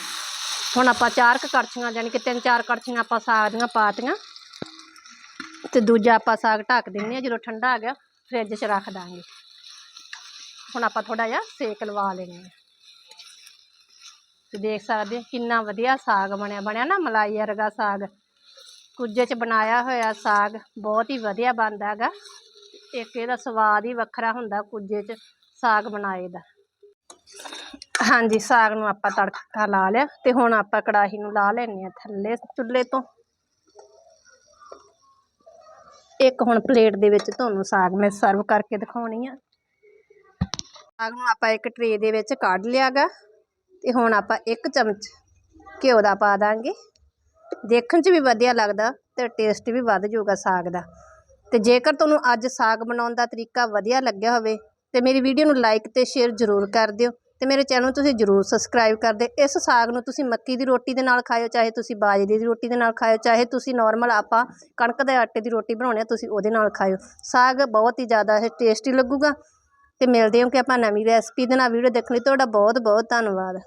ਹੁਣ ਆਪਾਂ ਚਾਰ ਕੁ ਕੜਛੀਆਂ ਯਾਨੀ ਕਿ ਤਿੰਨ ਚਾਰ ਕੜਛੀਆਂ ਆਪਾਂ ਸਾਗ ਦੀਆਂ ਪਾਤੀਆਂ, ਤੇ ਦੂਜਾ ਆਪਾਂ ਸਾਗ ਢੱਕ ਦਿੰਦੇ ਆ ਜਦੋਂ ਠੰਡਾ ਆ ਗਿਆ, ਫ੍ਰਿਜ 'ਚ ਰੱਖ ਦਾਂਗੇ। ਹੁਣ ਆਪਾਂ ਥੋੜਾ ਜਿਹਾ ਸੇਕ ਲਵਾ ਲੈਂਦੇ ਆ ਤੇ ਦੇਖ ਸਕਦੇ ਹੋ ਕਿੰਨਾ ਵਧੀਆ ਸਾਗ ਬਣਿਆ ਬਣਿਆ ਨਾ ਮਲਾਈ ਵਰਗਾ ਸਾਗ। ਕੁੱਜੇ 'ਚ ਬਣਾਇਆ ਹੋਇਆ ਸਾਗ, ਬਹੁਤ ਹੀ ਵਧੀਆ ਬਣਦਾ ਹੈਗਾ। ਇੱਕ ਇਹਦਾ ਸਵਾਦ ਹੀ ਵੱਖਰਾ ਹੁੰਦਾ ਕੁੱਜੇ 'ਚ ਸਾਗ ਬਣਾਏ ਦਾ। ਹਾਂਜੀ, ਸਾਗ ਨੂੰ ਆਪਾਂ ਤੜਕਾ ਲਾ ਲਿਆ ਤੇ ਹੁਣ ਆਪਾਂ ਕੜਾਹੀ ਨੂੰ ਲਾ ਲੈਣੇ ਆ ਥੱਲੇ ਚੁੱਲ੍ਹੇ ਤੋਂ। ਇੱਕ ਹੁਣ ਪਲੇਟ ਦੇ ਵਿੱਚ ਤੁਹਾਨੂੰ ਸਾਗ ਮੈਂ ਸਰਵ ਕਰਕੇ ਦਿਖਾਉਣੀ ਆ। ਸਾਗ ਨੂੰ ਆਪਾਂ ਇੱਕ ਟਰੇ ਦੇ ਵਿੱਚ ਕੱਢ ਲਿਆਗਾ ਤੇ ਹੁਣ ਆਪਾਂ ਇੱਕ ਚਮਚ ਘਿਓ ਦਾ ਪਾ ਦਾਂਗੇ। ਦੇਖਣ 'ਚ ਵੀ ਵਧੀਆ ਲੱਗਦਾ ਤੇ ਟੇਸਟ ਵੀ ਵੱਧ ਜਾਊਗਾ ਸਾਗ ਦਾ। ਤੇ ਜੇਕਰ ਤੁਹਾਨੂੰ ਅੱਜ ਸਾਗ ਬਣਾਉਣ ਦਾ ਤਰੀਕਾ ਵਧੀਆ ਲੱਗਿਆ ਹੋਵੇ, ਤੇ ਮੇਰੀ ਵੀਡੀਓ ਨੂੰ ਲਾਈਕ ਤੇ ਸ਼ੇਅਰ ਜ਼ਰੂਰ ਕਰ ਦਿਓ। ਤੇ ਮੇਰੇ ਚੈਨਲ ਨੂੰ ਤੁਸੀਂ ਜ਼ਰੂਰ ਸਬਸਕ੍ਰਾਈਬ ਕਰ ਦਿਓ। ਇਸ ਸਾਗ ਨੂੰ ਤੁਸੀਂ ਮੱਕੀ ਦੀ ਰੋਟੀ ਦੇ ਨਾਲ ਖਾਓ ਚਾਹੇ ਤੁਸੀਂ ਬਾਜਰੇ ਦੀ ਰੋਟੀ ਦੇ ਨਾਲ ਖਾਓ ਚਾਹੇ ਤੁਸੀਂ ਨਾਰਮਲ ਆਪਾਂ ਕਣਕ ਦੇ ਆਟੇ ਦੀ ਰੋਟੀ ਬਣਾਉਣੀ ਆ ਤੁਸੀਂ ਉਹਦੇ ਨਾਲ ਖਾਓ ਸਾਗ ਬਹੁਤ ਹੀ ਜ਼ਿਆਦਾ ਇਹ ਟੇਸਟੀ ਲੱਗੂਗਾ। ਤੇ ਮਿਲਦੇ ਹਾਂ ਕਿ ਆਪਾਂ ਨਵੀਂ ਰੈਸਪੀ ਦੇ ਨਾਲ। ਵੀਡੀਓ ਦੇਖਣ ਲਈ ਤੁਹਾਡਾ ਬਹੁਤ ਬਹੁਤ ਧੰਨਵਾਦ।